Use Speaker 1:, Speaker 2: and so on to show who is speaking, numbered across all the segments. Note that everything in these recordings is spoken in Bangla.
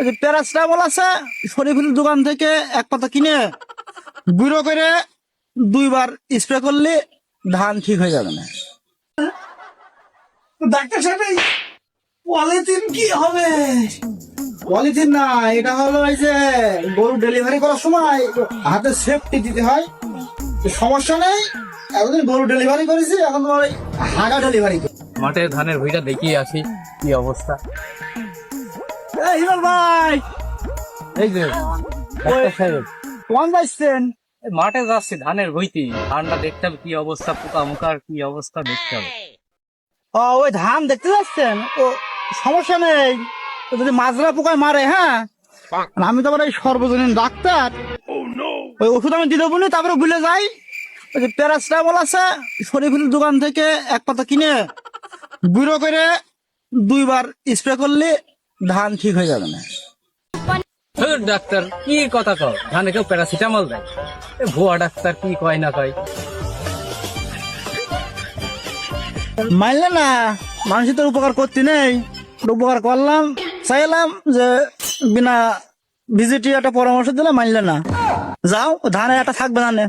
Speaker 1: ওই প্যারাসিটামল আছে শরীফুল দোকান থেকে এক পাতা কিনে গুঁড়ো করে দুইবার স্প্রে করলে ধান ঠিক হয়ে যাবে না।
Speaker 2: ডাক্তার সাহেব পলিথিন কি হবে?
Speaker 1: পলিথিন না, এটা হলো এই যে গরু ডেলিভারি করার সময় হাতে সেফটি দিতে হয়। সমস্যা নেই, এতদিন গরু ডেলিভারি করেছি, এখন তোমার ওই হাগা ডেলিভারি
Speaker 3: মাঠে ধানের ভুঁইটা দেখিয়ে আসি, কি অবস্থা?
Speaker 1: হিরল ভাই!
Speaker 3: এই যে ডাক্তার সাহেব
Speaker 1: কোন যাচ্ছেন?
Speaker 3: এই মাঠে যাচ্ছি ধানের ভুইতি। ধানটা দেখতে হবে কি অবস্থা পোকা মুখার কি অবস্থা দেখতে হবে।
Speaker 1: ও ওই ধান দেখতে যাচ্ছেন? ও সমস্যা নেই। তো যদি মাজরা পোকায় মারে হ্যাঁ? আর আমি তো আবার এই সর্বজনীন ডাক্তার। ওই ওষুধ আমি দিতে বলি তারপরে ভুলে যাই। ওই যে প্যারাসিটামল আছে শরীফুল দোকান থেকে এক পাতা কিনে গুঁড়ো করে দুইবার স্প্রে করলে ধান ঠিক হয়ে যাবে না।
Speaker 3: ডাক্তার কি কথা কও? ধানে কেউ প্যারাসিটামল দেয়? ভুয়া ডাক্তার কি কয় না কয়?
Speaker 1: মানলে না মানুষের তো উপকার করতে নেই। উপকার করলাম চাইলাম যে বিনা ভিজিটি একটা পরামর্শ দিলে মানলে না। যাও ধানে একটা থাকবে না নে।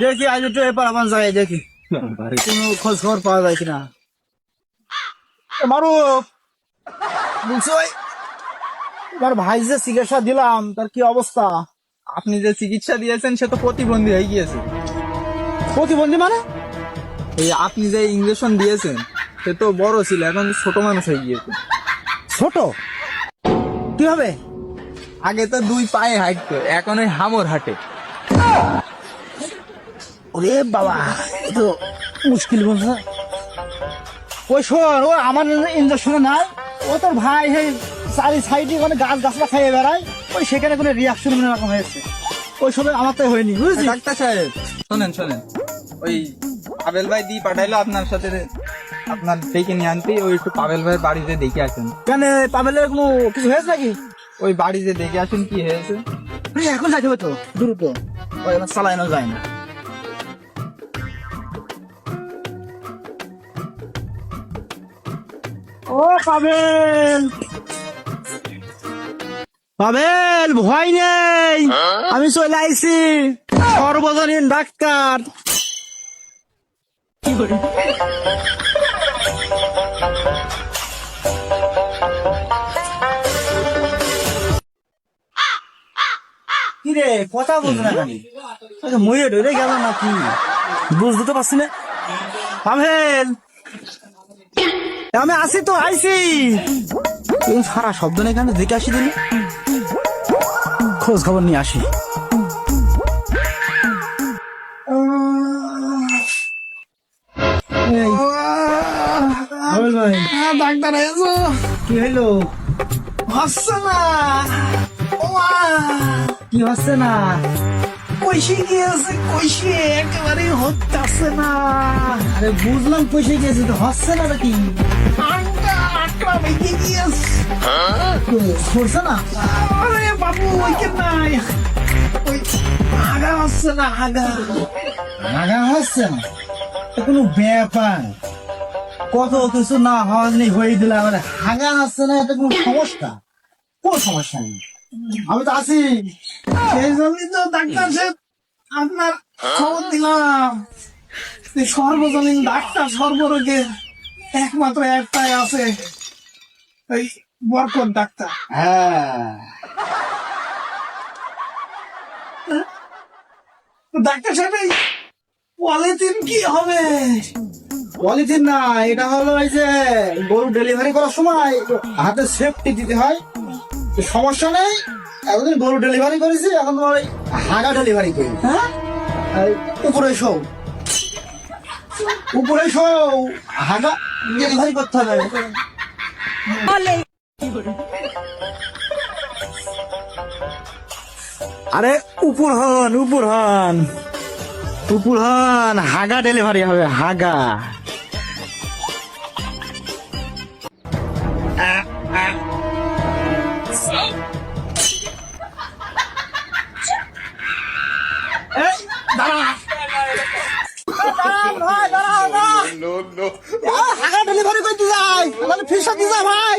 Speaker 1: দেখি আজ একটু এবার আমার জায়গায় দেখি। কোনো খোঁজ খবর পাওয়া যায় কিনা? মারুফ। বলছি ওই ভাই যে চিকিৎসা দিলাম তার কি অবস্থা?
Speaker 2: আপনি যে চিকিৎসা দিয়েছেন সে তো প্রতিবন্ধী হয়ে গিয়েছে।
Speaker 1: প্রতিবন্ধী মানে?
Speaker 2: এই আপনি যে ইঞ্জেকশন দিয়েছেন সে তো বড় ছিল এখন ছোট মানুষ হয়ে গিয়েছে।
Speaker 1: ছোট? কি হবে?
Speaker 2: আগে তো দুই পায়ে হাঁটতো এখন ওই হামর হাঁটে।
Speaker 1: ওরে বাবা তো মুশকিল বলছে ওই শোন ও আমার ইঞ্জেকশনে নাই। ও তোর ভাই সেই চারি সাইডে মানে গাছ গাছলা খাইয়ে বেড়ায়। ওই সেখানে কোনো রিয়াকশন মনে রকম হয়েছে। ওই সময় আমার তো হয়নি বুঝলি
Speaker 2: ডাক্তার সাহেব শোনেন শোনেন। ওই পাবেল ভাই দিয়ে পাঠাইলো আপনার সাথে। আপনার ডেকে নিয়ে আনতে ওই একটু পাবেল ভাইয়ের বাড়িতে দেখে আসেন।
Speaker 1: কেন পাবেলের কোনো কিছু হয়েছে নাকি?
Speaker 2: ওই বাড়িতে দেখে আসেন কি হয়েছে?
Speaker 1: এখন যাইতে হবে তো দ্রুত। ওই চালানো যায় না। ও পাবেল। পাবেল, ভয় নেই। আমি চলে আইছি। সর্বজনীন ডাক্তার। কি করি কি রে কথা না কেন? মরে ডরে গেল না কি বুঝতে তো পারছি না। পাভেল আমি আসি তো আইছি এই সারা শব্দ নেই কেন দেখে আসি দিলি? খোঁজ খবর নিয়ে আসি। এই,
Speaker 2: ডাক্তার এসো।
Speaker 1: কি হইল?
Speaker 2: হচ্ছে না।
Speaker 1: কি হচ্ছে না?
Speaker 2: কইসে গিয়েছে? কইসে একেবারে হচ্ছে না।
Speaker 1: আরে বুঝলাম পয়সা গিয়েছে তো হচ্ছে না নাকি?
Speaker 2: আংটা আকড়া ভেঙে গিয়েছে।
Speaker 1: করছে না?
Speaker 2: আরে বাবু ওইকে নাই। ওই আগা হচ্ছে না আগা।
Speaker 1: আগা হচ্ছে না? কোনো ব্যাপার। কত কিছু না হওয়ানি হয়ে দিলে আমার হাগা হচ্ছে না এটা কোনো সমস্যা? কোন সমস্যা নেই। আমি তো আছি।
Speaker 2: সেই জন্যই তো ডাক্তার সাহেব আপনার খবর দিলাম। সর্বজনীন ডাক্তার সর্বরোগের একমাত্র একটাই আছে, ওই বরকত ডাক্তার।
Speaker 1: হ্যাঁ।
Speaker 2: ডাক্তার সাহেব পলিথিন কি হবে?
Speaker 1: পলিথিন না, এটা হলো এই যে গরু ডেলিভারি করার সময় হাতে সেফটি দিতে হয়। সমস্যা নেই। এতদিন গরু ডেলিভারি করেছি এখন তোমার ওই হাগা ডেলিভারি করি।
Speaker 2: হ্যাঁ?
Speaker 1: উপরে শো উপরে শো হাগা ডেলিভারি করতে হবে। আরে উপর হন উপর হন উপর হন হাগা ডেলিভারি হবে হাগা ডেলিভারি করতে যাই? মানে ফিস দিদা ভাই।